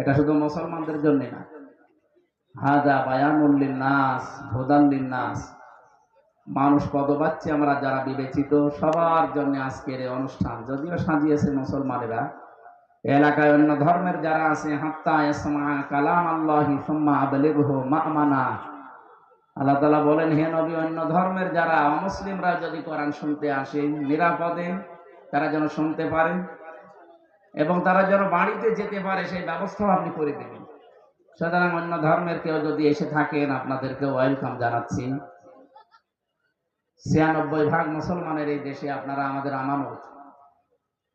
এটা শুধু মুসলমানদের জন্য না। হাজা বায়ানুল্লিন নাস ভোদাল্লিন নাস মানুষ পদবাচ্ছি আমরা যারা বিবেচিত, সবার জন্য আজকের এই অনুষ্ঠান, যদিও সাজিয়েছে মুসলমানেরা, এলাকায় অন্য ধর্মের যারা আছে কালাম আল্লাহি তাআলা বলেন, হে নবী, অন্য ধর্মের যারা অমুসলিমরা যদি কোরআন শুনতে আসে, নিরাপদে তারা যেন শুনতে পারে। এবং তারা যেন বাড়িতে যেতে পারে, সেই ব্যবস্থাও আপনি করে দেবেন। সুতরাং অন্য ধর্মের কেউ যদি এসে থাকেন আপনাদেরকে ওয়েলকাম জানাচ্ছি। ছিয়ানব্বই ভাগ মুসলমানের এই দেশে আপনারা আমাদের আমানত।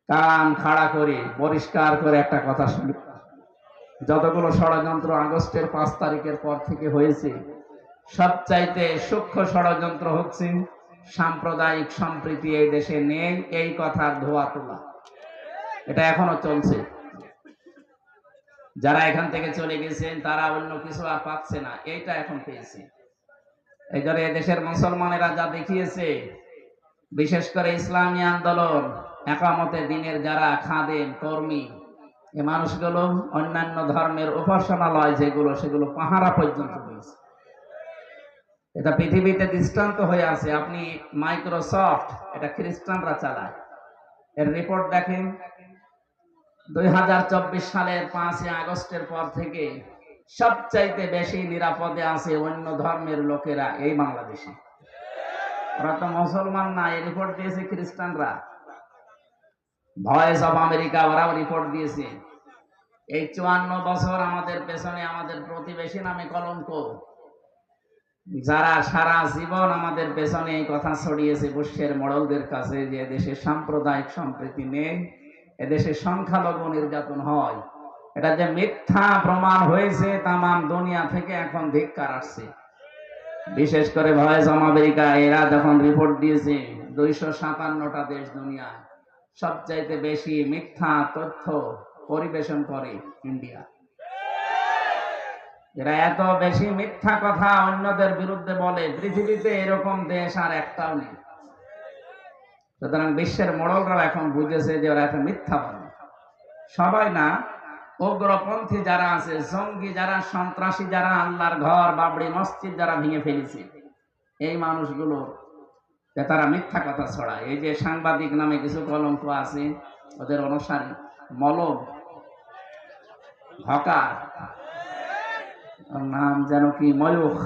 কান খাড়া করে, পরিষ্কার করে একটা কথা শুনি যতগুলো ষড়যন্ত্র আগস্টের পাঁচ তারিখের পর থেকে হয়েছে, সবচাইতে সূক্ষ্ম ষড়যন্ত্র হচ্ছে সাম্প্রদায়িক সম্প্রীতি এই দেশে নেই, এই কথার ধোয়া তোলা। এটা এখনও চলছে। যারা এখান থেকে চলে গেছেন, তারা অন্য কিছু আর পাচ্ছে না। এইটা এখন পেয়েছে। এই জন্য এদেশের মুসলমানেরা যা দেখিয়েছে, বিশেষ করে ইসলামী আন্দোলন একামতে দিনের যারা খাদেন কর্মী এই মানুষগুলো অন্যান্য ধর্মের উপাসনালয় যেগুলো, সেগুলো পাহারা পর্যন্ত দিয়েছে এটা পৃথিবীতে দৃষ্টান্ত হয়ে আছে। আপনি মাইক্রোসফট, এটা খ্রিস্টানরা চালায়। এর রিপোর্ট দেখেন। দুই হাজার চব্বিশ সালের পাঁচই আগস্টের পর থেকে সবচাইতে বেশি নিরাপদে আছে অন্য ধর্মের লোকেরা এই বাংলাদেশে। ওরা তো মুসলমান না, এই রিপোর্ট দিয়েছে খ্রিস্টানরা। ভয়েস অফ আমেরিকা ওরাও রিপোর্ট দিয়েছে। এই চুয়ান্ন বছর আমাদের পেছনে আমাদের প্রতিবেশী নামে কলঙ্ক। যারা সারা জীবন আমাদের পেছনে এই কথা ছড়িয়েছে বুশের মডলদের কাছে যে দেশে সাম্প্রদায়িক সম্প্রীতি নেই এদেশে সংখ্যালঘু নির্যাতন হয়। এটা যে মিথ্যা প্রমাণ হয়েছে, তামাম দুনিয়া থেকে এখন ধিক্কার আসছে। বিশেষ করে ভয়েস আমেরিকা, এরা যখন রিপোর্ট দিয়েছে, দুইশো সাতান্নটা দেশ দুনিয়ায় সবচাইতে বেশি মিথ্যা তথ্য পরিবেশন করে ইন্ডিয়া। এরা এত বেশি মিথ্যা কথা অন্যদের বিরুদ্ধে বলে, পৃথিবীতে এরকম দেশ আর একটাও নেই। সুতরাং বিশ্বের মোড়লরাও এখন বুঝেছে যে ওরা একটা মিথ্যা বলে। সবাই না, উগ্রপন্থী যারা আছে, জঙ্গি যারা, সন্ত্রাসী যারা, আল্লাহর ঘর বাবড়ি মসজিদ যারা ভেঙে ফেলেছে, এই মানুষগুলো তারা মিথ্যা কথা ছড়ায়। এই যে সাংবাদিক নামে কিছু কলঙ্ক আছে, ওদের অনুসারী মলম, হকার নাম যেন কি ময়ূখ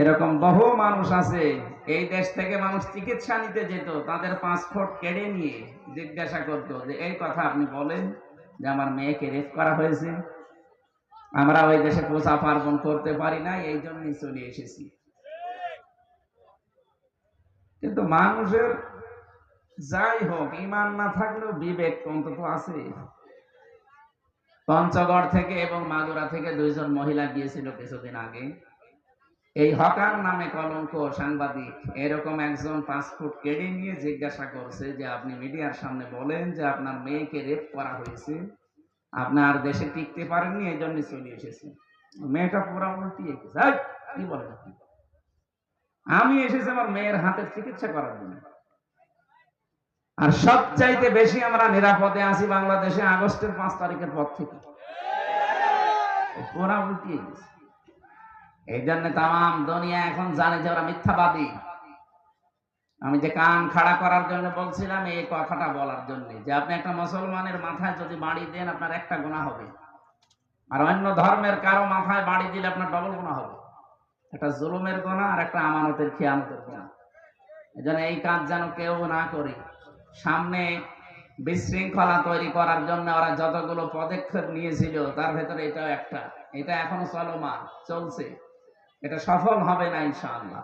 এরকম বহু মানুষ আছে এই দেশ থেকে মানুষ চিকিৎসা নিতে যেত, তাদের পাসপোর্ট কেড়ে নিয়ে জিজ্ঞাসা করতো যে, এই কথা আপনি বলেন যে আমার মেয়েকে রেপ করা হয়েছে। আমরা ওই দেশে পোষা পার্বণ করতে পারি না এই জন্যই চলে এসেছি। কিন্তু মানুষের যাই হোক, ইমান না থাকলেও বিবেক অন্তত আছে। পঞ্চগড় থেকে এবং মাগুরা থেকে দুইজন মহিলা গিয়েছিল কিছুদিন আগে। এই হকার নামে কলঙ্ক সাংবাদিক এরকম একজন পাসপোর্ট কেড়ে নিয়ে জিজ্ঞাসা করছে যে, আপনি মিডিয়ার সামনে বলেন যে আপনার মেয়েকে রেপ করা হয়েছে। আপনার দেশে টিকতে পারেননি এই জন্য চলে এসেছে। মেয়েটা পুরা উল্টিয়ে গেছে। কি বলেন? আমি এসেছি আমার মেয়ের হাতের চিকিৎসা করার জন্য। আর সবচাইতে বেশি আমরা নিরাপদে আছি বাংলাদেশে আগস্টের পাঁচ তারিখের পর থেকে। পুরা উল্টিয়ে গেছে। এই জন্য তাম দুনিয়া এখন জানে যে ওরা মিথ্যাবাদী। আমি যে কান খাড়া করার জন্য বলছিলাম, এই কথাটা বলার জন্য যে আপনি একটা মুসলমানের মাথায় যদি বাড়ি দেন, আপনার একটা গুণা হবে। আর অন্য ধর্মের কারও মাথায় বাড়ি দিলে আপনার ডবল গুণা হবে। একটা জুলুমের গোনা আর একটা আমানতের খেয়ানতের গোনা এই জন্য এই কাজ যেন কেউ না করে। সামনে বিশৃঙ্খলা তৈরি করার জন্য ওরা যতগুলো পদক্ষেপ নিয়েছিল, তার ভেতরে এটাও একটা। এটা এখনও চলমান, চলছে। এটা সফল হবে না ইনশাআল্লাহ।